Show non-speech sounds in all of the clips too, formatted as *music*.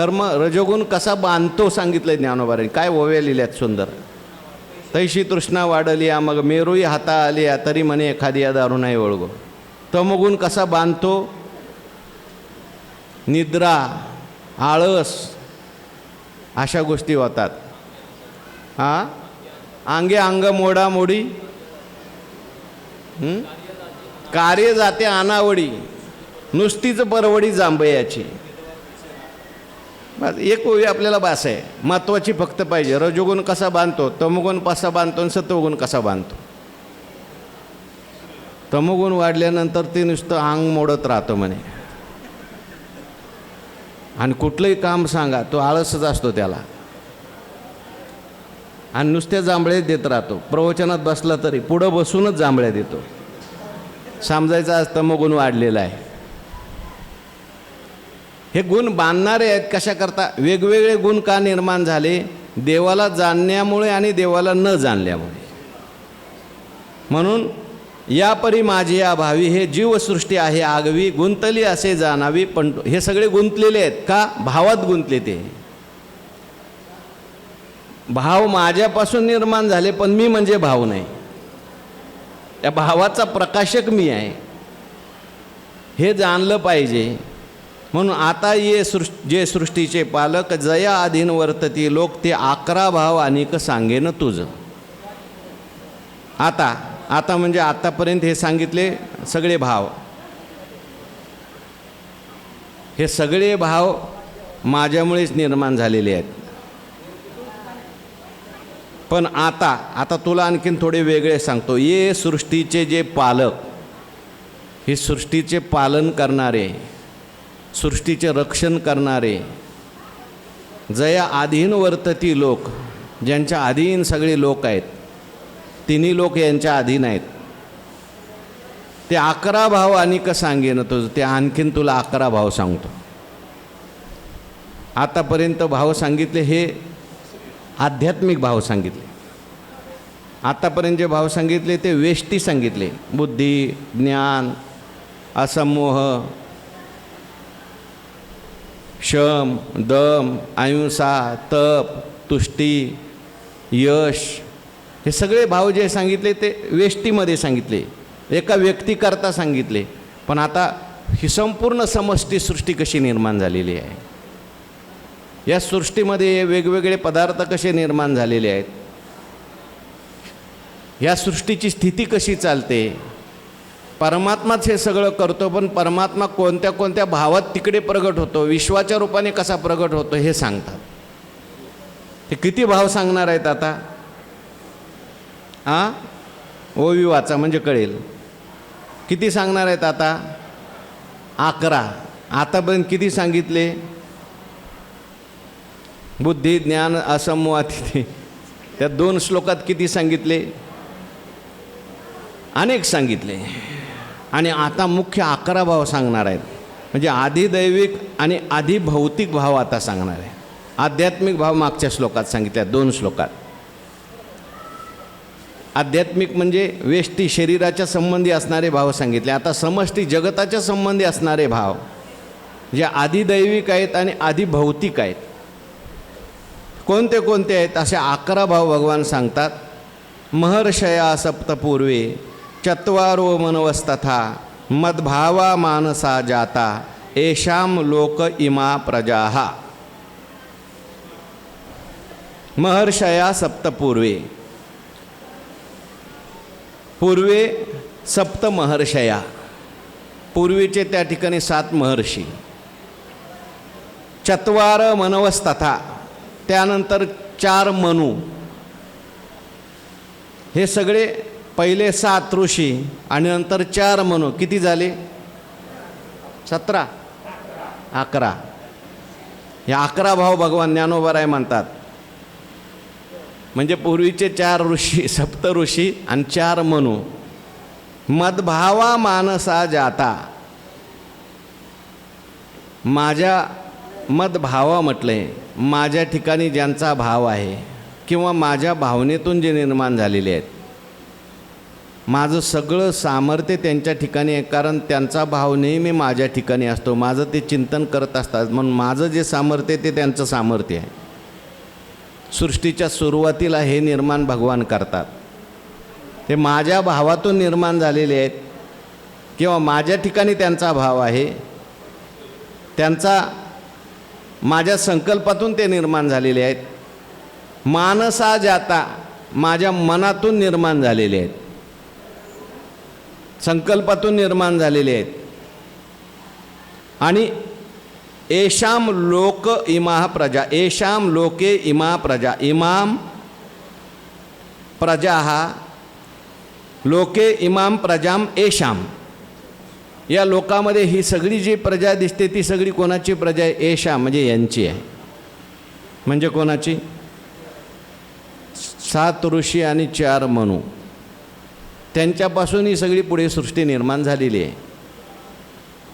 कर्म रजोगुण कसा बांधतो सांगितलं ज्ञानोबाराने काय ओव्या लिहिल्यात सुंदर. तैशी तृष्णा वाढली या मग मेरूही हाता आली या तरी म्हणे एखादी या दारू नाही ओळगो तमगुण कसा बांधतो? निद्रा आळस अशा गोष्टी होतात. हां अंगे अंग मोडामोडी कार्य जाते अनावडी. नुसतीच परवडी जांभयाची. एक ओवी आपल्याला बास आहे. महत्त्वाची फक्त पाहिजे. रजोगुण कसा बांधतो? तमोगुण कसा बांधतो आणि सत्वगुण कसा बांधतो? तमोगुण वाढल्यानंतर ते नुसतं अंग मोडत राहतं म्हणे. आणि कुठलंही काम सांगा तो आळसच असतो त्याला. आणि नुसत्या जांभळ्या देत राहतो. प्रवचनात बसला तरी पुढं बसूनच जांभळ्या देतो. समजायचं आज तमोगुण वाढलेला आहे. हे गुण बांधणारे आहेत कशाकरता? वेगवेगळे गुण का निर्माण झाले? देवाला जाणण्यामुळे आणि देवाला न जाणल्यामुळे. म्हणून या परी माझी अभावी हे जीवसृष्टी आहे आगवी गुंतली असे जाणावी पण हे सगळे गुंतलेले आहेत का? भावात गुंतले ते. भाव माझ्यापासून निर्माण झाले पण मी म्हणजे भाव नाही. त्या भावाचा प्रकाशक मी आहे. हे जाणलं पाहिजे. म्हणून आता ये सृष् जे सृष्टीचे पालक जया अधीन वर्तती लोक ते अकरा भाव अनेक सांगेन तुझं. आता आता म्हणजे आतापर्यंत हे सांगितले सगळे भाव. हे सगळे भाव माझ्यामुळेच निर्माण झालेले आहेत. पण आता आता तुला आणखीन थोडे वेगळे सांगतो. ये सृष्टीचे जे पालक हे सृष्टीचे पालन करणारे सृष्टीचे रक्षण करणारे जया आधीन वर्तती लोक ज्यांच्या अधीन सगळे लोक आहेत तिन्ही लोक यांच्या अधीन आहेत. ते अकरा भाव आणि सांगेन तुझं ते आणखीन तुला अकरा भाव सांगतो. आतापर्यंत भाव सांगितले हे आध्यात्मिक भाव सांगितले. आतापर्यंत जे भाव सांगितले ते वेष्टी सांगितले. बुद्धी ज्ञान असमोह शम दम अहिंसा तप तुष्टी यश हे सगळे भाव जे सांगितले ते वेष्टीमध्ये सांगितले. एका व्यक्तीकरता सांगितले. पण आता ही संपूर्ण समष्टी सृष्टी कशी निर्माण झालेली आहे? या सृष्टीमध्ये वेगवेगळे पदार्थ कसे निर्माण झालेले आहेत? या सृष्टीची स्थिती कशी चालते? परमात्माच हे सगळं करतो पण परमात्मा कोणत्या कोणत्या भावात तिकडे प्रगट होतो विश्वाच्या रूपाने कसा प्रगट होतो हे सांगतात. ते किती भाव सांगणार आहेत आता? आ? ओवी वाचा म्हणजे कळेल. किती सांगणार आहेत आता? अकरा. आतापर्यंत किती सांगितले? बुद्धी ज्ञान असमवाती त्या दोन श्लोकात किती सांगितले? अनेक सांगितले. आणि आता मुख्य अकरा भाव सांगणार आहेत. म्हणजे आधिदैविक आणि आधिभौतिक भाव आता सांगणार आहे. आध्यात्मिक भाव मागच्या श्लोकात सांगितल्या दोन श्लोकात. आध्यात्मिक म्हणजे वेष्टी शरीराच्या संबंधी असणारे भाव सांगितले. आता समष्टी जगताच्या संबंधी असणारे भाव जे आधिदैविक आहेत आणि आधिभौतिक आहेत. कोणते कोणते आहेत? असे अकरा भाव भगवान सांगतात. महर्षया सप्तपूर्वे चत्वारो मनवस्तथा मद्भावा मानसा जाता येषाम लोक इमा प्रजाहा। महर्षया सप्तपूर्वे। पूर्वे सप्त महर्षया। पूर्वीचे त्या ठिकाणी सात महर्षी। चत्वार मनवस्तथा त्यानंतर चार मनू। हे सगळे पहिले सात ऋषी आणि नंतर चार मनु. किती झाले? सतरा. अकरा. या अकरा भाव भगवान ज्ञानोबराय म्हणतात. म्हणजे पूर्वीचे चार ऋषी सप्त ऋषी आणि चार मनू. मदभावा मानसा जाता. माझ्या मदभावा म्हटले माझ्या ठिकाणी ज्यांचा भाव आहे किंवा माझ्या भावनेतून जे निर्माण झालेले आहेत. माझं सगळं सामर्थ्य त्यांच्या ठिकाणी आहे कारण त्यांचा भाव नेहमी माझ्या ठिकाणी असतो. माझं ते चिंतन करत असतात. म्हणून माझं जे सामर्थ्य ते त्यांचं सामर्थ्य आहे. सृष्टीच्या सुरुवातीला हे निर्माण भगवान करतात. ते माझ्या भावातून निर्माण झालेले आहेत किंवा माझ्या ठिकाणी त्यांचा भाव आहे. त्यांचा माझ्या संकल्पातून ते निर्माण झालेले आहेत. मानसा जाता माझ्या मनातून निर्माण झालेले आहेत. संकल्पातून निर्माण झालेले आहेत. आणि येशाम लोक इमा प्रजा येशाम लोके इमा प्रजा इमाम प्रजा हा लोके इमाम प्रजाम येशाम या लोकामध्ये ही सगळी जी प्रजा दिसते ती सगळी कोणाची प्रजा आहे? येशा म्हणजे यांची आहे. म्हणजे कोणाची? सात ऋषी आणि चार मनू. त्यांच्यापासून ही सगळी पुढे सृष्टी निर्माण झालेली आहे.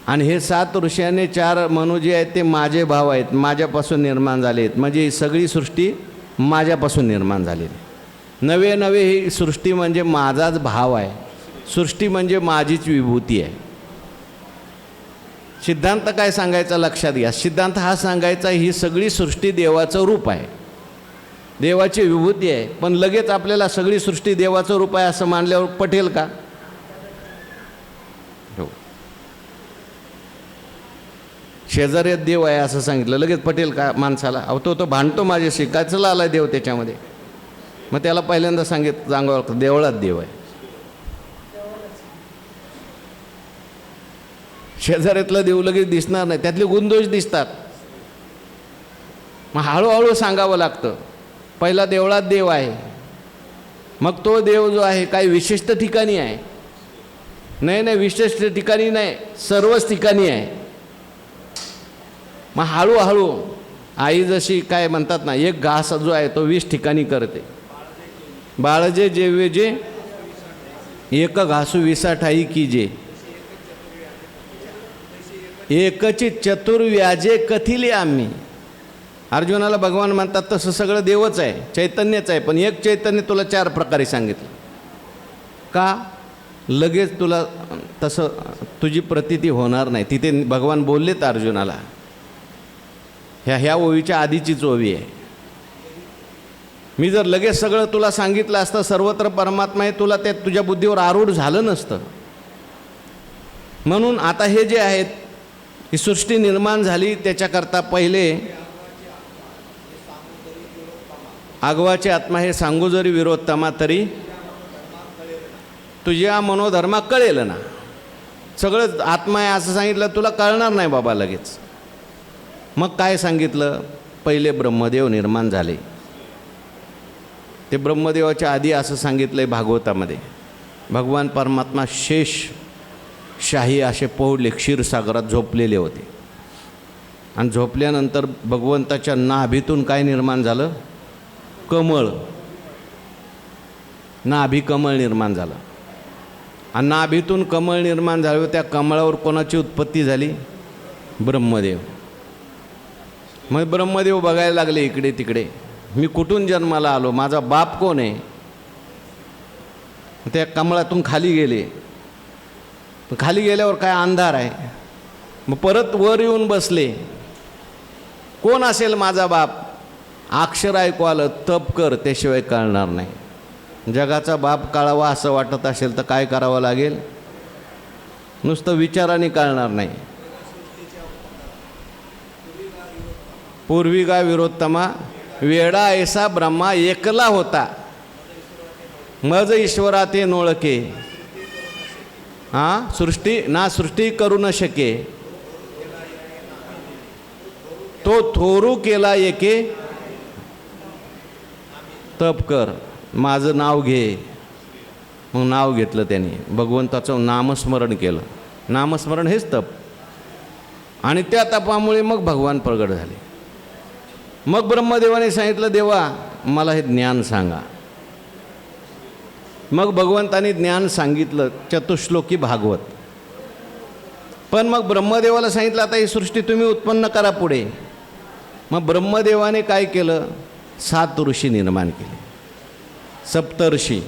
आणि हे सात ऋषी चार मनू जे आहेत ते माझे भाव आहेत माझ्यापासून निर्माण झाले आहेत. म्हणजे ही सगळी सृष्टी माझ्यापासून निर्माण झालेली नवे नवे ही सृष्टी म्हणजे माझाच भाव आहे. सृष्टी म्हणजे माझीच विभूती आहे. सिद्धांत काय सांगायचा लक्षात घ्या. सिद्धांत हा सांगायचा ही सगळी सृष्टी देवाचं रूप आहे. देवाची विभूती आहे. पण लगेच आपल्याला सगळी सृष्टी देवाचं रूप आहे असं मानल्यावर पटेल का? हो. शेजाऱ्यात देव आहे असं सांगितलं. लगेच पटेल का माणसाला? अहो तो तो भांडतो माझ्याशी. काय चला आला देव त्याच्यामध्ये? मग त्याला पहिल्यांदा सांगित सांगावं लागतं देवळात देव आहे. शेजाऱ्यातला देव लगेच दिसणार नाही. त्यातले गुणदोष दिसतात. मग हळूहळू सांगावं लागतं. पहिला देवळात देव आहे. मग तो देव जो आहे काही विशिष्ट ठिकाणी आहे. नाही नाही विशिष्ट ठिकाणी नाही सर्वच ठिकाणी आहे. मग हळूहळू आई जशी काय म्हणतात ना एक घास जो आहे तो वीस ठिकाणी करते. बाळजे जेवे जे एक घासू विसाठाई की जे. एकची चतुर्व्याजे कथिले आम्ही. अर्जुनाला भगवान म्हणतात तसं सगळं देवच आहे चैतन्यच आहे पण एक चैतन्य तुला चार प्रकारे सांगितलं. का? लगेच तुला तसं तुझी प्रतिती होणार नाही. तिथे भगवान बोललेत अर्जुनाला ह्या ह्या ओवीच्या आधीचीच ओवी आहे. मी जर लगेच सगळं तुला सांगितलं असतं सर्वत्र परमात्मा हे तुला ते तुझ्या बुद्धीवर आरूढ झालं नसतं. म्हणून आता हे जे आहेत ही सृष्टी निर्माण झाली त्याच्याकरता पहिले आगवाचे आत्मा हे सांगू जरी विरोधतामा तरी तुझ्या मनोधर्मा कळेल ना. सगळं आत्मा आहे असं सांगितलं तुला कळणार नाही बाबा लगेच. मग काय सांगितलं? पहिले ब्रह्मदेव निर्माण झाले. ते ब्रह्मदेवाच्या आधी असं सांगितलं आहे भागवतामध्ये. भगवान परमात्मा शेष शाही असे पोहले क्षीरसागरात झोपलेले होते. आणि झोपल्यानंतर भगवंताच्या नाभीतून काय निर्माण झालं? कमळ. नाभी कमळ निर्माण झालं. आणि नाभीतून कमळ निर्माण झालं त्या कमळावर कोणाची उत्पत्ती झाली? ब्रह्मदेव. मग ब्रह्मदेव बघायला लागले इकडे तिकडे. मी कुठून जन्माला आलो? माझा बाप कोण आहे? त्या कमळातून खाली गेले. खाली गेल्यावर काय अंधार आहे? मग परत वर येऊन बसले. कोण असेल माझा बाप? अक्षर ऐकू आलं तप कर त्याशिवाय कळणार नाही. जगाचा बाप काळावा असं वाटत असेल तर काय करावं लागेल? नुसतं विचाराने कळणार नाही. पूर्विगा विरोत्तमा वेडा ऐसा ब्रह्मा एकला होता. मज ईश्वरा ते नोळके. हां सृष्टी? ना सृष्टी करू न शके. तो थोरू केला एके तप कर माझं नाव घे. मग नाव घेतलं त्यांनी. भगवंताचं नामस्मरण केलं. नामस्मरण हेच तप. आणि त्या तपामुळे मग भगवान प्रगट झाले. मग ब्रह्मदेवाने सांगितलं देवा मला हे ज्ञान सांगा. मग भगवंताने ज्ञान सांगितलं चतुश्लोकी भागवत. पण मग ब्रह्मदेवाला सांगितलं आता ही सृष्टी तुम्ही उत्पन्न करा पुढे. मग ब्रह्मदेवाने काय केलं? सात ऋषी निर्माण केले. सप्तर्षी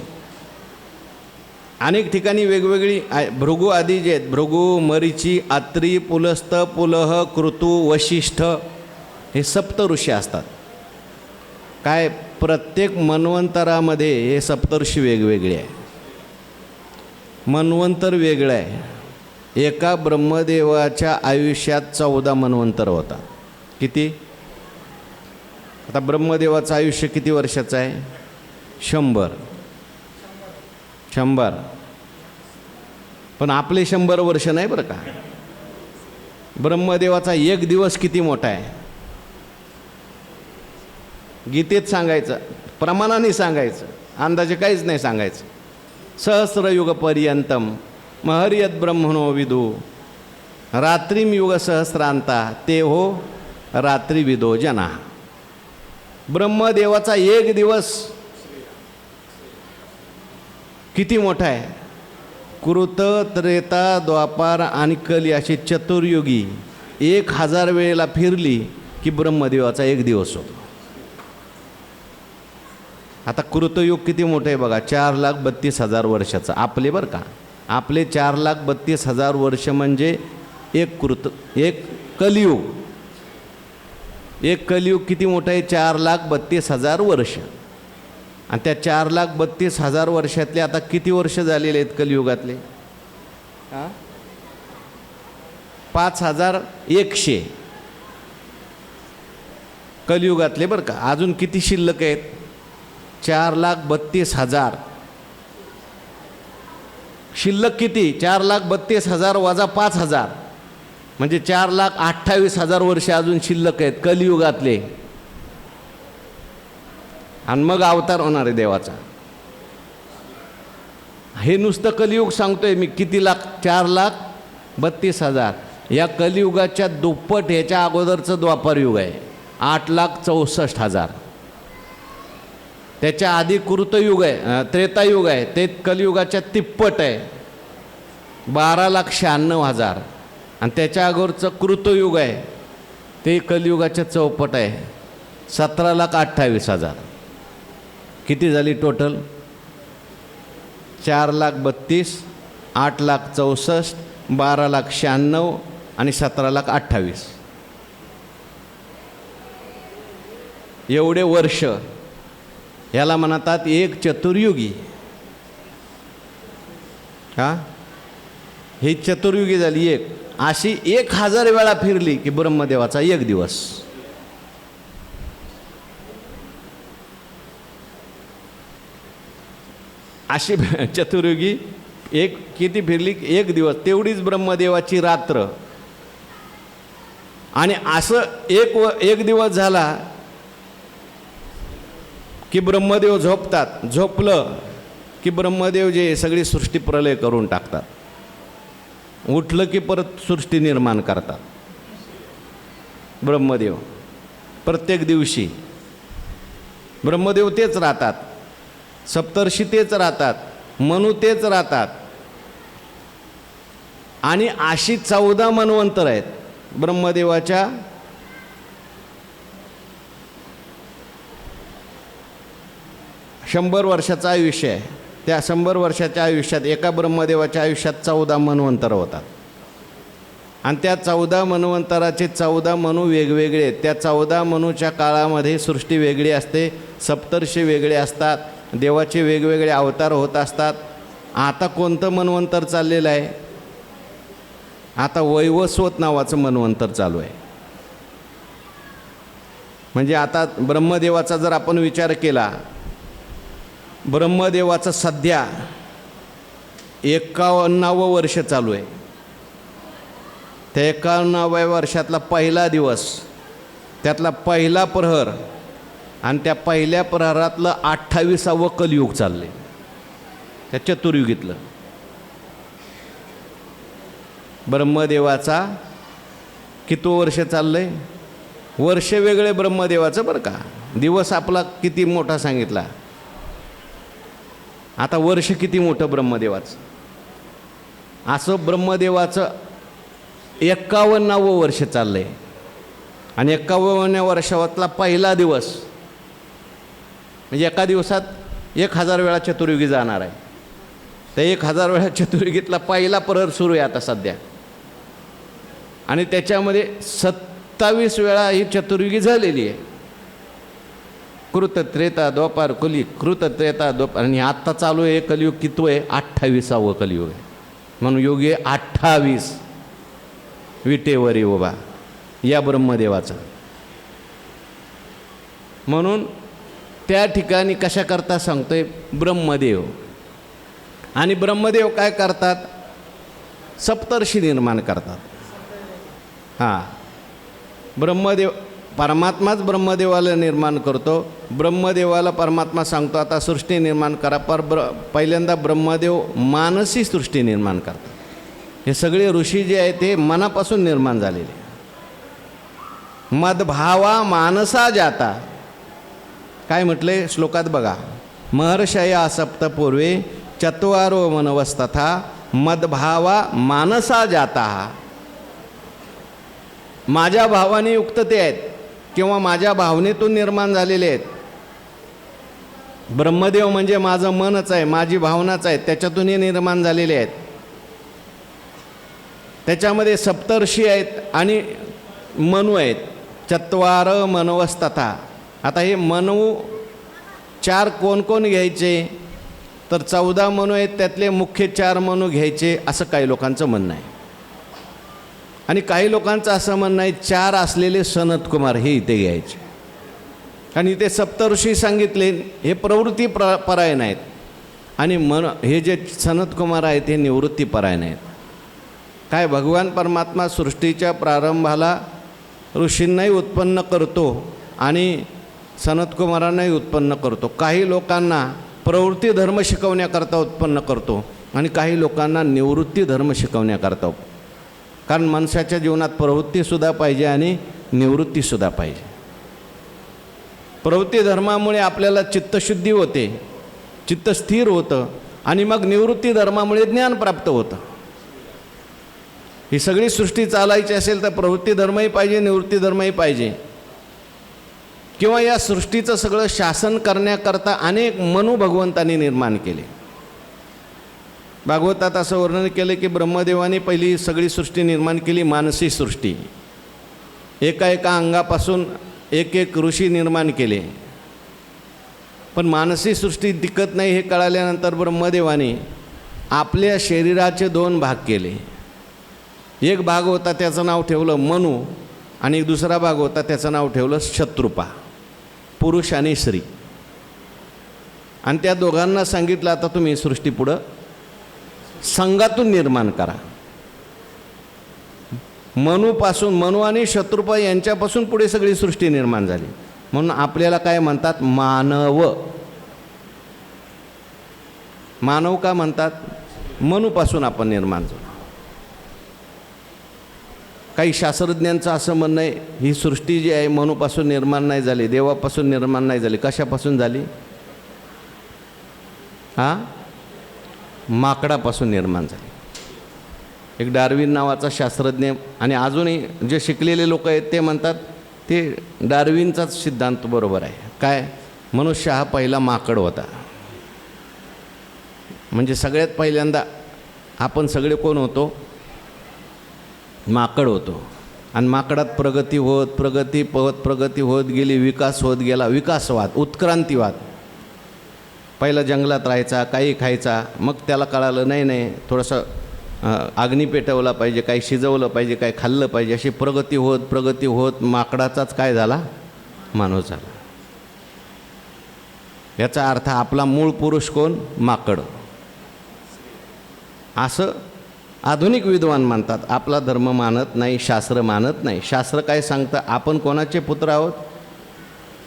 अनेक ठिकाणी वेगवेगळी भृगु भृगू आदी जे आहेत भृगू मरीची आत्री पुलस्त पुलह कृतू वशिष्ठ हे सप्त ऋषी असतात. काय प्रत्येक मन्वंतरामध्ये हे सप्तऋषी वेगवेगळे आहे मन्वंतर वेगळं आहे. एका ब्रह्मदेवाच्या आयुष्यात चौदा मन्वंतर होता किती? आता ब्रह्मदेवाचं आयुष्य किती वर्षाचं आहे? शंभर. शंभर. पण आपले शंभर वर्ष नाही बरं का? ब्रह्मदेवाचा एक दिवस किती मोठा आहे? गीतेत सांगायचं प्रमाणाने सांगायचं अंदाजे काहीच नाही सांगायचं. सहस्रयुगपर्यंतम महर्यत ब्रह्मणो विदू रात्रीम युग सहस्रांता ते हो रात्री विदो जना. ब्रह्मदेवाचा एक दिवस किती मोठा आहे? कृत त्रेता द्वापार आणि कली अशी चतुर्युगी. एक हजार वेळेला फिरली की ब्रह्मदेवाचा एक दिवस होतो. आता कृतयुग किती मोठं आहे बघा? चार लाख बत्तीस हजार वर्षाचं. आपले बरं का? आपले चार लाख बत्तीस हजार वर्ष म्हणजे एक कृत एक कलियुग. एक कलियुग किती मोठं आहे? चार लाख बत्तीस हजार वर्ष. आणि त्या चार लाख बत्तीस हजार वर्षातले आता किती वर्ष झालेले आहेत कलियुगातले? हां? पाच हजार एकशे. कलियुगातले बरं का अजून किती शिल्लक आहेत? चार लाख बत्तीस हजार. शिल्लक किती? चार लाख बत्तीस हजार वजा पाच हजार. म्हणजे चार लाख अठ्ठावीस हजार वर्ष अजून शिल्लक आहेत कलियुगातले. आणि मग अवतार होणार आहे देवाचा. हे नुसतं कलियुग सांगतोय मी किती लाख? चार लाख बत्तीस हजार. या कलियुगाच्या दुप्पट ह्याच्या अगोदरचं द्वापारयुग आहे. आठ लाख चौसष्ट हजार. त्याच्या आधी कृतयुग आहे त्रेतायुग आहे. ते कलियुगाच्या तिप्पट आहे. बारा लाख शहाण्णव हजार. आणि त्याच्या अगोदरचं कृतयुग आहे. ते कलियुगाच्या चौपट आहे. सतरा लाख अठ्ठावीस हजार. किती झाली टोटल चार लाख बत्तीस आठ लाख चौसष्ट बारा लाख शहाण्णव आणि सतरा लाख अठ्ठावीस. एवढे वर्ष याला म्हणतात एक चतुर्युगी. हा? ही चतुर्युगी झाली एक. अशी एक हजार वेळा फिरली की ब्रह्मदेवाचा एक दिवस. अशी *laughs* चतुर्युगी एक किती फिरली एक दिवस तेवढीच ब्रह्मदेवाची रात्र. आणि असं एक व एक दिवस झाला की ब्रह्मदेव झोपतात झोपलं की ब्रह्मदेव जे सगळी सृष्टी प्रलय करून टाकतात. उठलं की परत सृष्टी निर्माण करतात. ब्रह्मदेव. प्रत्येक दिवशी. ब्रह्मदेव तेच राहतात. सप्तर्षी तेच राहतात. मनु तेच राहतात. आणि अशी चौदा मन्वंतर आहेत. ब्रह्मदेवाच्या शंभर वर्षाचं आयुष्य आहे. त्या शंभर वर्षाच्या आयुष्यात एका ब्रह्मदेवाच्या आयुष्यात चौदा मनवंतर होतात. आणि त्या चौदा मन्वंतराचे चौदा मनू वेगवेगळे आहेत. त्या चौदा मनूच्या काळामध्ये सृष्टी वेगळी असते सप्तर्षी वेगळे असतात देवाचे वेगवेगळे अवतार होत असतात. आता कोणतं मनवंतर चाललेलं आहे? आता वैवस्वत नावाचं मनवंतर चालू आहे. म्हणजे आता ब्रह्मदेवाचा जर आपण विचार केला ब्रह्मदेवाचं सध्या एकावन्नावं वर्ष चालू आहे. त्या एकावन्नाव्या वर्षातला पहिला दिवस त्यातला पहिला प्रहर आणि त्या पहिल्या प्रहरातलं अठ्ठावीसावं कलियुग चाललं आहे त्या चतुर्युगीतलं. ब्रह्मदेवाचा किती वर्ष चाललं आहे वर्ष वेगळे ब्रह्मदेवाचं बरं का. दिवस आपला किती मोठा सांगितला? आता वर्ष किती मोठं ब्रह्मदेवाचं? असं ब्रह्मदेवाचं एक्कावन्नावं वर्ष चाललं आहे आणि एक्कावन्ना वर्षातला पहिला दिवस म्हणजे एका दिवसात एक हजार वेळा चतुर्युगी जाणार आहे. तर एक हजार वेळा चतुर्युगीतला पहिला प्रहर सुरू आहे आता सध्या. आणि त्याच्यामध्ये सत्तावीस वेळा ही चतुर्युगी झालेली आहे. कृत त्रेता द्वापार कली कृत त्रेता द्वापार. आणि आत्ता चालू आहे कलियुग किती आहे? अठ्ठावीसावं कलियुग आहे. म्हणून योगी आहे अठ्ठावीस. विटेवरी उभा. या ब्रह्मदेवाचा. म्हणून त्या ठिकाणी कशा करता सांगतोय? ब्रह्मदेव. आणि ब्रह्मदेव काय करतात? सप्तर्षी निर्माण करतात. हां. ब्रह्मदेव परमात्माच ब्रह्मदेवाला निर्माण करतो. ब्रह्मदेवाला परमात्मा सांगतो आता सृष्टी निर्माण करा. पर ब्र पहिल्यांदा ब्रह्मदेव मानसी सृष्टी निर्माण करतात. हे सगळे ऋषी जे आहेत ते मनापासून निर्माण झालेले. मदभावा मानसा जाता. काय म्हटले? श्लोकात बघा. महर्षया सप्तपूर्वे चत्वारो मनवस्तथा मदभावा मानसा जाता. माझ्या भावाने युक्त ते आहेत. किंवा माझ्या भावनेतून निर्माण झालेले आहेत. ब्रह्मदेव म्हणजे माझं मनच आहे माझी भावनाच आहे त्याच्यातून हे निर्माण झालेले आहेत. त्याच्यामध्ये सप्तर्षी आहेत आणि मनू आहेत. चत्वार मनवस्तथा. आता हे मनू चार कोण कोण घ्यायचे? तर चौदा मनू आहेत त्यातले मुख्य चार मनू घ्यायचे असं काही लोकांचं म्हणणं आहे. आणि काही लोकांचं असं म्हणणं आहे चार असलेले सनत कुमार हे इथे घ्यायचे. आणि इथे सप्तऋषी सांगितले हे प्रवृत्ती प्र परायण आहेत आणि मन हे जे सनत कुमार आहेत हे निवृत्ती परायण आहेत. काय भगवान परमात्मा सृष्टीच्या प्रारंभाला ऋषींनाही उत्पन्न करतो आणि सनतकुमारांनाही उत्पन्न करतो. काही लोकांना प्रवृत्ती धर्म शिकवण्याकरता उत्पन्न करतो आणि काही लोकांना निवृत्ती धर्म शिकवण्याकरता कारण माणसाच्या जीवनात प्रवृत्तीसुद्धा पाहिजे आणि निवृत्तीसुद्धा पाहिजे. प्रवृत्ती धर्मामुळे आपल्याला चित्तशुद्धी होते चित्त स्थिर होतं आणि मग निवृत्ती धर्मामुळे ज्ञान प्राप्त होतं. ही सगळी सृष्टी चालायची असेल तर प्रवृत्ती धर्मही पाहिजे निवृत्ती धर्मही पाहिजे. किंवा या सृष्टीचं सगळं शासन करण्याकरता अनेक मनू भगवंतांनी निर्माण केले. भागवतात असं वर्णन केलं की ब्रह्मदेवाने पहिली सगळी सृष्टी निर्माण केली मानसी सृष्टी. एका एका अंगापासून एक एक ऋषी निर्माण केले. पण मानसी सृष्टी दिकत नाही हे कळाल्यानंतर ब्रह्मदेवाने आपल्या शरीराचे दोन भाग केले. एक भाग होता त्याचं नाव ठेवलं मनू आणि दुसरा भाग होता त्याचं नाव ठेवलं शत्रुपा पुरुष आणि स्त्री. आणि त्या दोघांना सांगितलं आता तुम्ही सृष्टी पुढं संघातून निर्माण करा. मनूपासून मनू आणि शत्रुपा यांच्यापासून पुढे सगळी सृष्टी निर्माण झाली. म्हणून आपल्याला काय म्हणतात? मानव. मानव का म्हणतात? मनूपासून आपण निर्माण झालो. काही शास्त्रज्ञांचं असं म्हणणं आहे ही सृष्टी जी आहे मनूपासून निर्माण नाही झाली देवापासून निर्माण नाही झाली कशापासून झाली? हां माकडापासून निर्माण झाली. एक डार्विन नावाचा शास्त्रज्ञ आणि अजूनही जे शिकलेले लोक आहेत ते म्हणतात ते डार्विनचाच सिद्धांत बरोबर आहे. काय? मनुष्य हा पहिला माकड होता. म्हणजे सगळ्यात पहिल्यांदा आपण सगळे कोण होतो? माकड होतो. आणि माकडात प्रगती होत प्रगती होत प्रगती होत गेली विकास होत गेला. विकासवाद उत्क्रांतीवाद. पहिला जंगलात राहायचा काही खायचा मग त्याला कळालं नाही नाही थोडंसं अग्नी पेटवला पाहिजे काही शिजवलं पाहिजे काही खाल्लं पाहिजे अशी प्रगती होत प्रगती होत माकडाचाच काय झाला? माणूस झाला. याचा अर्थ आपला मूळ पुरुष कोण? माकड. असं आधुनिक विद्वान मानतात आपला धर्म मानत नाही शास्त्र मानत नाही. शास्त्र काय सांगतं? आपण कोणाचे पुत्र आहोत?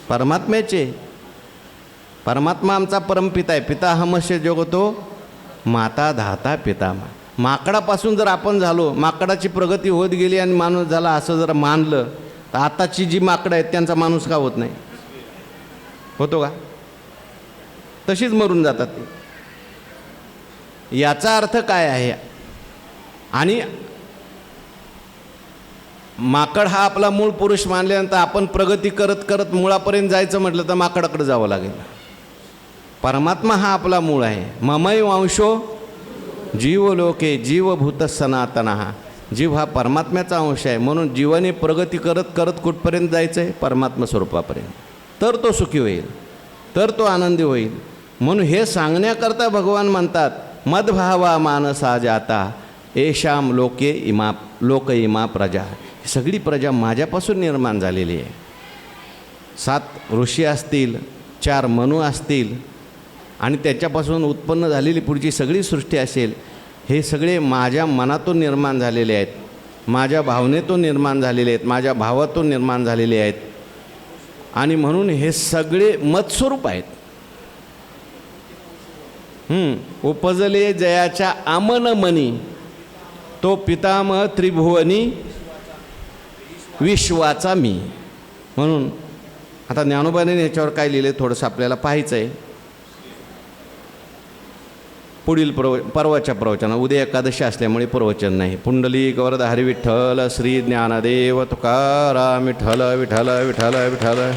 परमात्म्याचे. परमात्मा आमचा परमपिता आहे. पिता हमस्य जगतो माता धाता पिता मा. माकडापासून जर आपण झालो माकडाची प्रगती होत गेली आणि माणूस झाला असं जर मानलं तर आताची जी माकडं आहेत त्यांचा माणूस का होत नाही? होतो का? तशीच मरून जातात ते. याचा अर्थ काय आहे? आणि माकड हा आपला मूळ पुरुष मानल्यानंतर आपण प्रगती करत करत मुळापर्यंत जायचं म्हटलं तर माकडाकडे जावं लागेल. परमात्मा हा आपला मूळ आहे. ममय वंशो जीवलोके जीवभूत सनातन हा. जीव हा परमात्म्याचा अंश आहे. म्हणून जीवाने प्रगती करत करत कुठपर्यंत जायचं आहे परमात्मा स्वरूपापर्यंत. तर तो सुखी होईल. तर तो आनंदी होईल. म्हणून हे सांगण्याकरता भगवान म्हणतात मदभावा मानसा जाता येशाम लोके इमा लोक इमा प्रजा. ही सगळी प्रजा माझ्यापासून निर्माण झालेली आहे. सात ऋषी असतील चार मनू असतील आणि त्याच्यापासून उत्पन्न झालेली पुढची सगळी सृष्टी असेल हे सगळे माझ्या मनातून निर्माण झालेले आहेत. माझ्या भावनेतून निर्माण झालेले आहेत. माझ्या भावातून निर्माण झालेले आहेत. आणि म्हणून हे सगळे मतस्वरूप आहेत. उपजले जयाच्या आमन मनी तो पितामह त्रिभुवनी विश्वाचा मी. म्हणून आता ज्ञानोबाने याच्यावर काय लिहिले थोडंसं आपल्याला पाहायचं आहे पुढील प्रव परवाच्या प्रवचना उद्या एकादशी असल्यामुळे प्रवचन नाही. पुंडलिक वरद हरी विठ्ठल श्री ज्ञानदेव तुकाराम विठ्ठल विठ्ठल विठ्ठल विठ्ठल.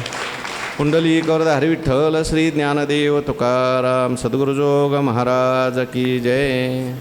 पुंडलिक वरद हरी विठ्ठल श्री ज्ञानदेव तुकाराम सद्गुरुजोग महाराज की जय.